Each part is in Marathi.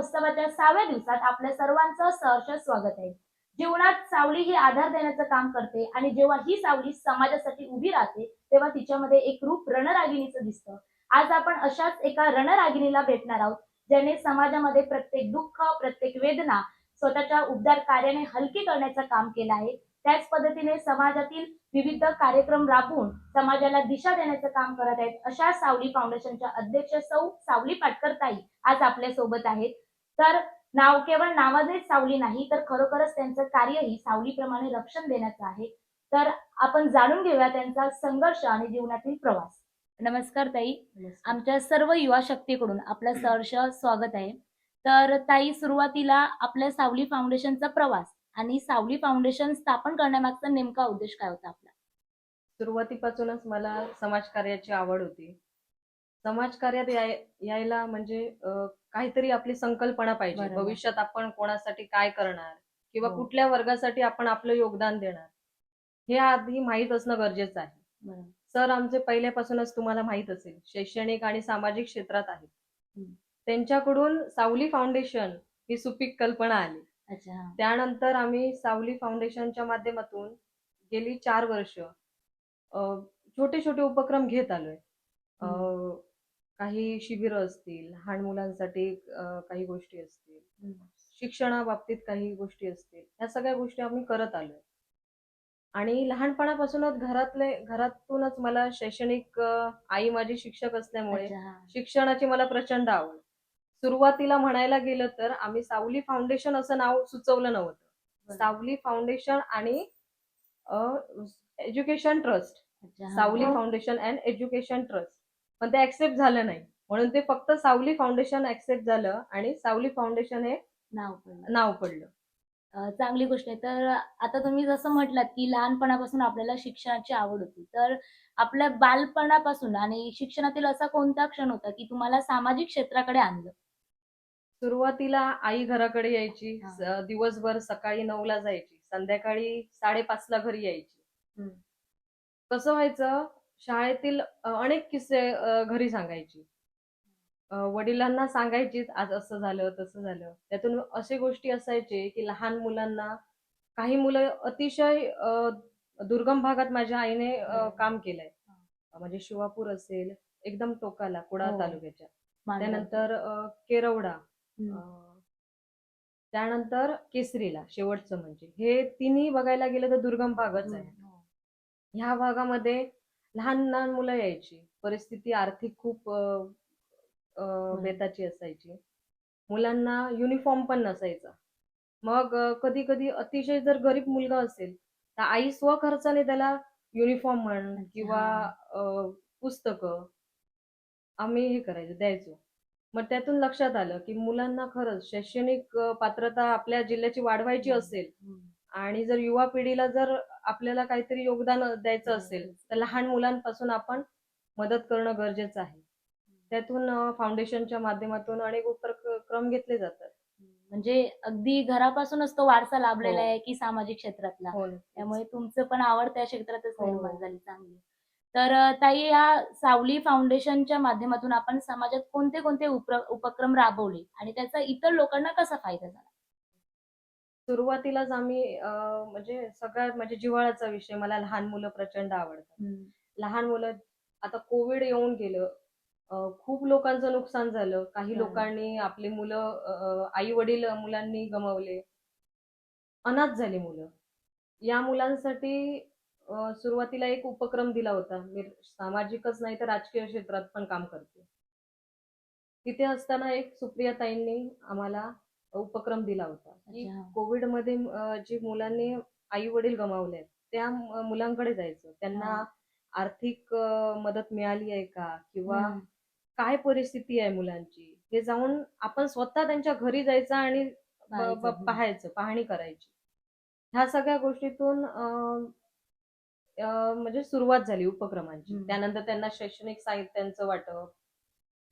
उत्सवाच्या सहाव्या दिवसात आपल्या सर्वांचं सहर्ष स्वागत आहे. जीवनात सावली ही आधार देण्याचं काम करते आणि जेव्हा ही सावली समाजासाठी उभी राहते तेव्हा तिच्यामध्ये एक रूप रणरागिणीचं दिसतं. आज आपण अशाच एका रणरागिणीला भेटणार आहोत ज्याने समाजामध्ये प्रत्येक दुःख प्रत्येक वेदना स्वतःच्या उबदार कार्याने हलकी करण्याचं काम केलं आहे. त्याच पद्धतीने समाजातील विविध कार्यक्रम राबवून समाजाला दिशा देण्याचं काम करत आहेत अशा सावली फाउंडेशनच्या अध्यक्ष सौ सावली पाटकर ताई आज आपल्यासोबत आहेत. तर नाव केवळ नावाचेच सावली नाही तर खरोखरच त्यांचं कार्यही सावलीप्रमाणे रक्षण देण्याचं आहे. तर आपण जाणून घेऊया त्यांचा संघर्ष आणि जीवनातील प्रवास. नमस्कार ताई. आमच्या सर्व युवा शक्तीकडून आपलं सहर्ष स्वागत आहे. तर ताई सुरुवातीला आपल्या सावली फाउंडेशनचा प्रवास आणि सावली फाउंडेशन स्थापन करण्यामागचा नेमका उद्देश काय होता आपला? सुरुवातीपासूनच मला समाजकार्याची आवड होती. समाजकार्यात याय यायला म्हणजे काहीतरी आपली संकल्पना पाहिजे बरोबर. भविष्यात आपण कोणासाठी काय करणार किंवा हो. कुठल्या वर्गासाठी आपण आपलं योगदान देणार हे आधी माहीत असणं गरजेचं आहे सर आमचे पहिल्यापासूनच तुम्हाला माहीत असेल शैक्षणिक आणि सामाजिक क्षेत्रात आहेत हम्म. त्यांच्याकडून सावली फाउंडेशन ही सुपीक कल्पना आली अच्छा हा. त्यानंतर आम्ही सावली फाउंडेशनच्या माध्यमातून गेली चार वर्ष छोटे छोटे उपक्रम घेत आलोय अ, काही शिबिर असतील लहान मुलांसाठी काही गोष्टी असतील. शिक्षणाबाबतीत काही गोष्टी असतील ह्या सगळ्या गोष्टी आम्ही करत आलोय आणि लहानपणापासूनच घरातले घरातूनच मला शैक्षणिक आई माझी शिक्षक असल्यामुळे. शिक्षणाची मला प्रचंड आवड सुरुवातीला म्हणायला गेलं तर आम्ही सावली फाउंडेशन असं नाव सुचवलं नव्हतं. सावली फाउंडेशन आणि education trust. Sawali foundation and education trust पण ते ऍक्सेप्ट झालं नाही. म्हणून ते फक्त सावली फाउंडेशन ऍक्सेप्ट झालं आणि सावली फाउंडेशन हे नाव पडलं. नाव पडलं. चांगली गोष्ट आहे. तर आता तुम्ही जसं म्हटलात की लहानपणापासून आपल्याला शिक्षणाची आवड होती. तर आपल्या बालपणापासून आणि शिक्षणातील असा कोणता क्षण होता की तुम्हाला सामाजिक क्षेत्राकडे आणलं? सुरुवातीला आई घराकडे यायची दिवसभर सकाळी नऊला जायची संध्याकाळी साडेपाचला घरी यायची. कसं व्हायचं? शाळेतील अनेक किस्से घरी सांगायची वडिलांना सांगायचीच आज असं झालं तसं झालं त्यातून असे गोष्टी असायचे की लहान मुलांना काही मुलं अतिशय दुर्गम भागात माझ्या आईने बरोबर. काम केलंय म्हणजे शिवापूर असेल एकदम टोकाला कुडाळ हो. तालुक्याच्या. त्यानंतर केरवडा त्यानंतर केसरीला शेवटचं म्हणजे हे तिन्ही बघायला गेलं तर दुर्गम भागच आहे. हो. ह्या भागामध्ये लहान लहान मुलं यायची. परिस्थिती आर्थिक खूप बेताची असायची. मुलांना युनिफॉर्म पण नसायचा. मग कधी कधी अतिशय जर गरीब मुलगा असेल तर आई स्वखर्चाने त्याला युनिफॉर्म म्हण. किंवा पुस्तकं आम्ही हे करायचो द्यायचो. मग त्यातून लक्षात आलं की मुलांना खरंच शैक्षणिक पात्रता आपल्या जिल्ह्याची वाढवायची असेल. आणि जर युवा पिढीला जर आपल्याला काहीतरी योगदान द्यायचं असेल तर लहान मुलांपासून आपण मदत करणं गरजेचं आहे. त्यातून फाउंडेशनच्या माध्यमातून अनेक उपक्रम घेतले जातात. म्हणजे अगदी घरापासूनच तो वारसा लाभलेला हो. आहे की सामाजिक क्षेत्रातला. हो त्यामुळे तुमचं पण आवड त्या क्षेत्रातच हो. निर्माण झाली चांगली. तर ताई या सावली फाउंडेशनच्या माध्यमातून आपण समाजात कोणते कोणते उपक्रम राबवले? आणि त्याचा इतर लोकांना कसा फायदा झाला? सुरुवातीलाच आम्ही म्हणजे सगळ्यात म्हणजे जिव्हाळ्याचा विषय मला लहान मुलं प्रचंड आवडतात. लहान मुलं आता कोविड येऊन गेलं खूप लोकांचं नुकसान झालं. काही. लोकांनी आपली मुलं आई वडील मुलांनी गमावले. अनाथ झाली मुलं. या मुलांसाठी अं, सुरुवातीला एक उपक्रम दिला होता. मी सामाजिकच नाही तर राजकीय क्षेत्रात पण काम करते. तिथे असताना एक सुप्रिया ताईंनी आम्हाला उपक्रम दिला होता की अच्छा. कोविडमध्ये अं, जी मुलांनी आई वडील गमावले त्या मु- मुलांकडे जायचं त्यांना हा. आर्थिक अं, मदत मिळाली आहे का किंवा हम्म. काय परिस्थिती आहे मुलांची हे जाऊन आपण स्वतः त्यांच्या घरी जायचं आणि ब- पाहायचं. पाहणी करायची ह्या सगळ्या गोष्टीतून अं, अं, म्हणजे सुरुवात झाली उपक्रमांची हम्म. त्यानंतर त्यांना शैक्षणिक साहित्यांचं वाटप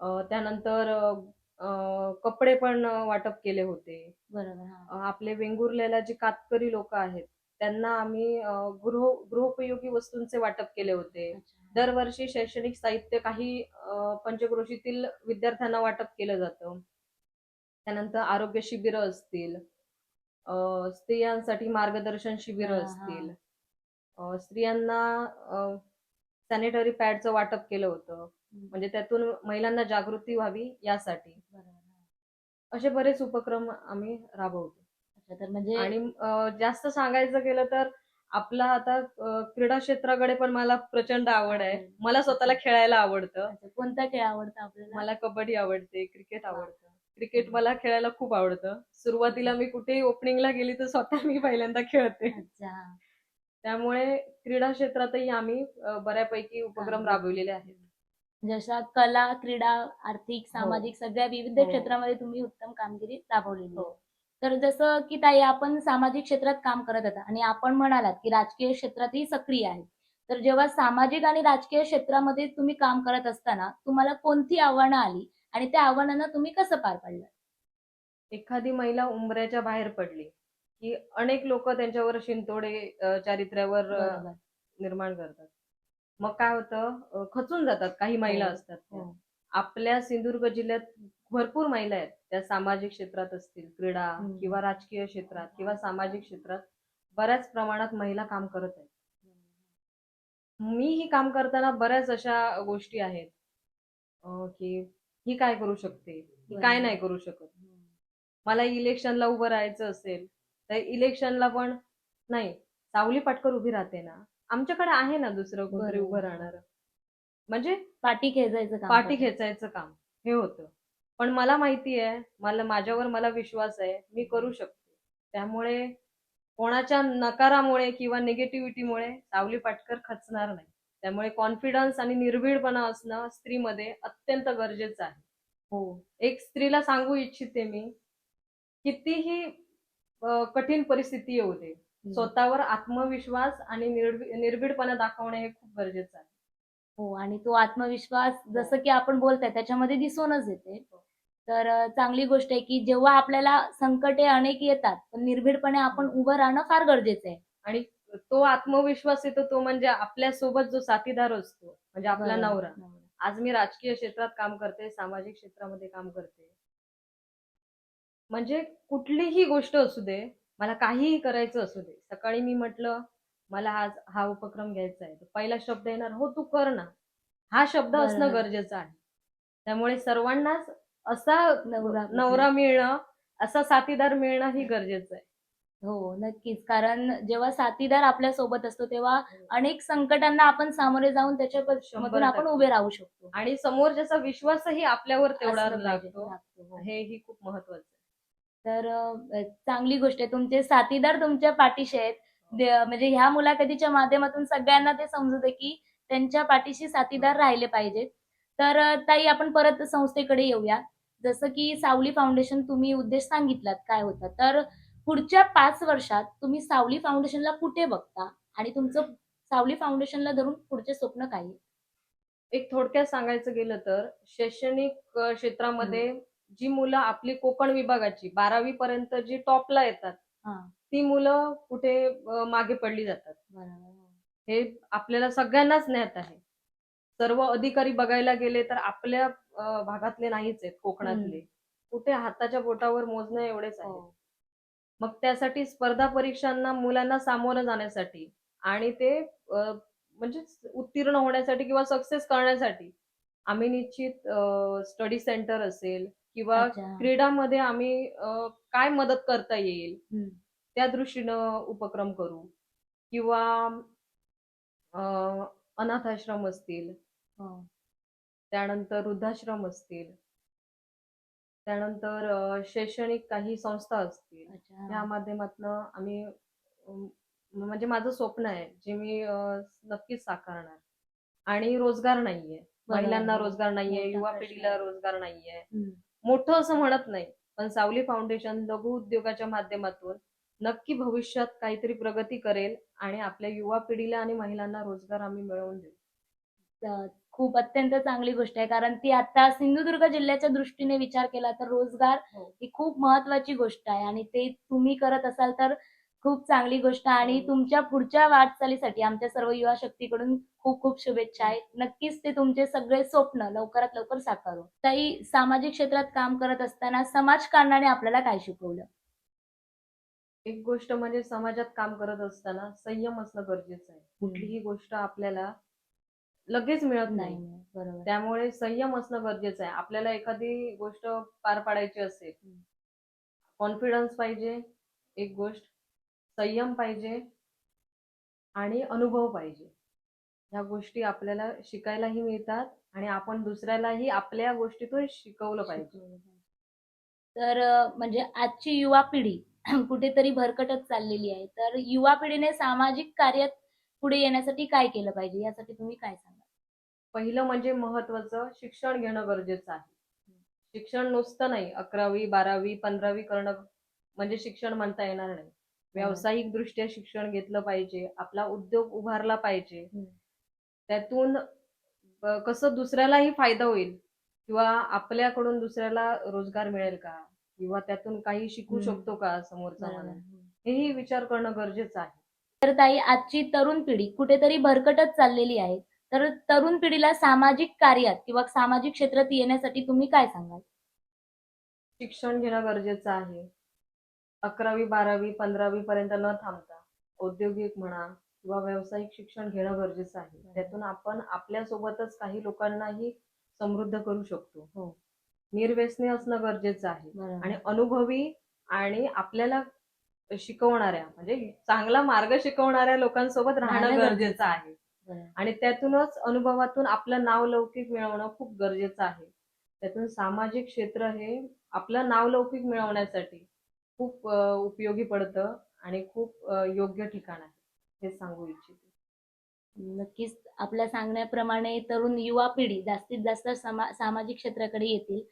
अं, त्यानंतर अं, कपडे पण वाटप केले होते बरोबर हा. अं, आपले वेंगुर्ल्याला जे कातकरी लोक आहेत त्यांना आम्ही अं, गृह गृहोपयोगी वस्तूंचे वाटप केले होते अच्छा. दरवर्षी शैक्षणिक साहित्य काही अं, पंचक्रोशीतील विद्यार्थ्यांना वाटप केलं जातं त्यानंतर आरोग्य शिबिरं असतील अ, स्त्रियांसाठी मार्गदर्शन शिबिरं हा, हा. असतील अ, स्त्रियांना सॅनिटरी पॅडचं वाटप केलं होतं म्हणजे त्यातून महिलांना जागृती व्हावी यासाठी. असे बरेच उपक्रम आम्ही राबवतो. अच्छा, तर म्हणजे आणि जास्त सांगायचं गेलं तर आपला आता क्रीडा क्षेत्राकडे पण मला प्रचंड आवड आहे. मला स्वतःला खेळायला आवडतं. कोणता खेळ आवडता आपल्याला? मला कबड्डी आवडते क्रिकेट. आवडतं. क्रिकेट मला खेळायला खूप आवडतं. सुरुवातीला मी कुठेही ओपनिंगला गेली तर स्वतः मी पहिल्यांदा खेळते. त्यामुळे क्रीडा क्षेत्रातही आम्ही बऱ्यापैकी उपक्रम. राबविलेले आहेत. जशा कला क्रीडा आर्थिक सामाजिक सगळ्या विविध हो. क्षेत्रामध्ये तुम्ही उत्तम कामगिरी राबवलेली हो. आहे. तर जसं की ताई आपण सामाजिक क्षेत्रात काम करत होता आणि आपण म्हणालात की राजकीय क्षेत्रातही सक्रिय आहे. तर जेव्हा सामाजिक आणि राजकीय क्षेत्रामध्ये तुम्ही काम करत असताना तुम्हाला कोणती आव्हानं आली आणि त्या आव्हानांना तुम्ही कसं पार पाडलं? एखादी महिला उंबऱ्याच्या बाहेर पडली की अनेक लोक त्यांच्यावर शिंतोडे चारित्र्यावर निर्माण करतात. मग काय होतं खचून जातात काही महिला हो, असतात. हो. आपल्या सिंधुदुर्ग जिल्ह्यात भरपूर महिला आहेत त्या सामाजिक क्षेत्रात असतील क्रीडा. किंवा राजकीय क्षेत्रात किंवा सामाजिक क्षेत्रात बऱ्याच प्रमाणात महिला काम करत आहेत मी ही काम करताना बऱ्याच अशा गोष्टी आहेत की ही काय करू शकते ही काय नाही करू शकत मला इलेक्शनला उभं राहायचं असेल तर इलेक्शनला पण नाही सावली पाटकर उभी राहते ना आमच्याकडे आहे ना दुसरं कोणतरी बरोबर. उभं राहणार. म्हणजे पाठी खेचायचं काम पाठी. खेचायचं काम. हे होतं. पण मला माहिती आहे मला माझ्यावर मला विश्वास आहे मी करू शकते. त्यामुळे कोणाच्या नकारामुळे किंवा निगेटिव्हिटीमुळे सावली पाटकर खचणार नाही. त्यामुळे कॉन्फिडन्स आणि निर्भीडपणा असणं स्त्रीमध्ये अत्यंत गरजेचं आहे. हो. एक स्त्रीला सांगू इच्छिते मी कितीही कठीण परिस्थिती येऊ दे स्वतःवर आत्मविश्वास आणि निर्भी- निर्भीडपणा दाखवणे हे खूप गरजेचं आहे. हो आणि तो आत्मविश्वास जसं की आपण बोलताय त्याच्यामध्ये दिसूनच येते. तर अं, चांगली गोष्ट आहे की जेव्हा आपल्याला संकटे अनेक येतात पण निर्भीडपणे आपण उभं राहणं फार गरजेचं आहे. आणि तो आत्मविश्वास येतो तो म्हणजे आपल्यासोबत जो साथीदार असतो म्हणजे आपला. नवरा. आज मी राजकीय क्षेत्रात काम करते सामाजिक क्षेत्रामध्ये काम करते. म्हणजे कुठलीही गोष्ट असू दे मला काहीही करायचं असू दे. सकाळी मी म्हटलं मला आज हा उपक्रम घ्यायचा आहे. तर पहिला शब्द येणार हो तू कर ना. हा शब्द असणं. गरजेचं आहे. त्यामुळे सर्वांनाच असा नवरा नवरा मिळणं असा साथीदार मिळणं ही गरजेचं आहे. हो नक्कीच. कारण जेव्हा साथीदार आपल्यासोबत असतो तेव्हा अनेक संकटांना आपण सामोरे जाऊन त्याच्यामधून आपण. उभे राहू शकतो. आणि समोरच्याचा विश्वासही आपल्यावर तेवढा. लागतो. लागतो, हो. हेही खूप महत्वाचं तर चांगली गोष्ट आहे. तुमचे साथीदार तुमच्या पाठीशी आहेत. म्हणजे ह्या मुलाखतीच्या माध्यमातून सगळ्यांना ते समजू दे की त्यांच्या पाठीशी साथीदार राहिले पाहिजेत. तर ताई आपण परत संस्थेकडे येऊया. जसं की सावली फाउंडेशन तुम्ही उद्देश सांगितलात काय होता. तर पुढच्या पाच वर्षात तुम्ही सावली फाउंडेशनला कुठे बघता? आणि तुमचं सावली फाउंडेशनला धरून पुढचे स्वप्न काय? एक थोडक्यात सांगायचं गेलं तर शैक्षणिक क्षेत्रामध्ये जी मुलं आपली कोकण विभागाची बारावी पर्यंत जी टॉपला येतात हा, ती मुलं कुठे अ, मागे पडली जातात. बरोबर. हे आपल्याला सगळ्यांनाच ज्ञात आहे. सर्व अधिकारी बघायला गेले तर आपल्या अ, भागातले नाहीच आहेत कोकणातले. कुठे हाताच्या बोटावर मोजणं एवढेच आहे. हो. मग त्यासाठी स्पर्धा परीक्षांना मुलांना सामोरं जाण्यासाठी आणि ते अ, म्हणजे उत्तीर्ण होण्यासाठी किंवा सक्सेस करण्यासाठी आम्ही निश्चित स्टडी सेंटर असेल किंवा अच्छा. क्रीडामध्ये आम्ही अ, काय मदत करता येईल हम्म. त्या दृष्टीनं उपक्रम करू किंवा अ, अनाथ आश्रम असतील हो. त्यानंतर वृद्धाश्रम असतील त्यानंतर अ, शैक्षणिक काही संस्था असतील अच्छा. या माध्यमातनं आम्ही अम, म्हणजे माझं स्वप्न आहे जे मी अ, नक्कीच साकारणार आणि रोजगार नाहीये बरोबर. महिलांना रोजगार नाहीये मोठा युवा प्रश्न पिढीला. रोजगार नाहीये हम्म. मोठं असं म्हणत नाही. पण सावली फाउंडेशन लघु उद्योगाच्या माध्यमातून नक्की भविष्यात काहीतरी प्रगती करेल आणि आपल्या युवा पिढीला आणि महिलांना रोजगार आम्ही मिळवून देऊ. खूप अत्यंत चांगली गोष्ट आहे. कारण ती आता सिंधुदुर्ग जिल्ह्याच्या दृष्टीने विचार केला तर रोजगार हो. ही खूप महत्वाची गोष्ट आहे. आणि ते तुम्ही करत असाल तर खूप चांगली गोष्ट आणि हो. तुमच्या पुढच्या वाटचालीसाठी आमच्या सर्व युवा शक्तीकडून खूप खूप शुभेच्छा आहेत. नक्कीच ते तुमचे सगळे स्वप्न लवकरात लवकर साकारू ताई सामाजिक क्षेत्रात काम करत असताना समाजकारणाने आपल्याला काय शिकवलं? एक गोष्ट म्हणजे समाजात काम करत असताना संयम असणं गरजेचं आहे. कुठलीही गोष्ट आपल्याला लगेच मिळत नाही. बरोबर. त्यामुळे संयम असणं गरजेचं आहे. आपल्याला एखादी गोष्ट पार पाडायची असेल. कॉन्फिडन्स पाहिजे एक गोष्ट. संयम पाहिजे आणि अनुभव पाहिजे. ह्या गोष्टी आपल्याला शिकायलाही मिळतात आणि आपण दुसऱ्यालाही आपल्या गोष्टीतून शिकवलं पाहिजे. तर म्हणजे आजची युवा पिढी कुठेतरी भरकटत चाललेली आहे. तर युवा पिढीने सामाजिक कार्यात पुढे येण्यासाठी काय केलं पाहिजे? यासाठी तुम्ही काय सांगा पहिलं म्हणजे महत्वाचं शिक्षण घेणं गरजेचं आहे. शिक्षण नुसतं नाही अकरावी बारावी पंधरावी करणं म्हणजे शिक्षण म्हणता येणार नाही. व्यावसायिक दृष्ट्या शिक्षण घेतलं पाहिजे आपला उद्योग उभारला पाहिजे. त्यातून कसं दुसऱ्यालाही फायदा होईल किंवा आपल्याकडून दुसऱ्याला रोजगार मिळेल का? किंवा त्यातून काही शिकू. शकतो का समोरचा. माणूस? हेही विचार करणं गरजेचं आहे. तर ताई आजची तरुण पिढी कुठेतरी भरकटत चाललेली आहे. तर तरुण पिढीला सामाजिक कार्यात किंवा सामाजिक क्षेत्रात येण्यासाठी तुम्ही काय सांगाल? शिक्षण घेणं गरजेचं आहे. अकरावी बारावी पंधरावी पर्यंत न थांबता औद्योगिक म्हणा किंवा व्यावसायिक शिक्षण घेणं गरजेचं आहे. त्यातून आपण आपल्यासोबतच काही लोकांनाही समृद्ध करू शकतो. हो. निर्व्यसनी असणं गरजेचं आहे. आणि अनुभवी आणि आपल्याला शिकवणाऱ्या म्हणजे चांगला मार्ग शिकवणाऱ्या लोकांसोबत राहणं राहणं गरजेचं आहे. आणि त्यातूनच अनुभवातून आपलं नाव लौकिक मिळवणं खूप गरजेचं आहे. त्यातून सामाजिक क्षेत्र हे आपलं नाव लौकिक मिळवण्यासाठी खूप उपयोगी पडतं आणि खूप योग्य ठिकाण आहे हे सांगू इच्छिते. नक्कीच. आपल्या सांगण्याप्रमाणे तरुण युवा पिढी जास्तीत जास्त समा सामाजिक क्षेत्राकडे येतील.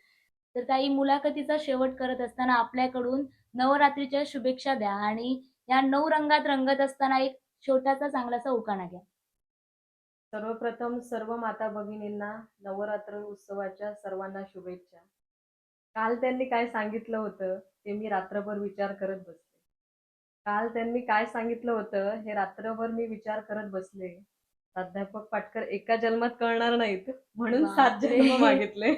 तर काही मुलाखतीचा शेवट करत असताना आपल्याकडून नवरात्रीच्या शुभेच्छा द्या आणि या नऊ रंगात रंगत असताना एक छोटासा चांगलासा उखाणा घ्या. सर्वप्रथम सर्व माता भगिनींना नवरात्र उत्सवाच्या सर्वांना शुभेच्छा. काल त्यांनी काय सांगितलं होतं ते मी रात्रभर विचार करत बसले. काल त्यांनी काय सांगितलं होतं हे रात्रभर मी विचार करत बसले. प्राध्यापक पाटकर एका जन्मात कळणार नाहीत म्हणून सात. जन्म मागितले.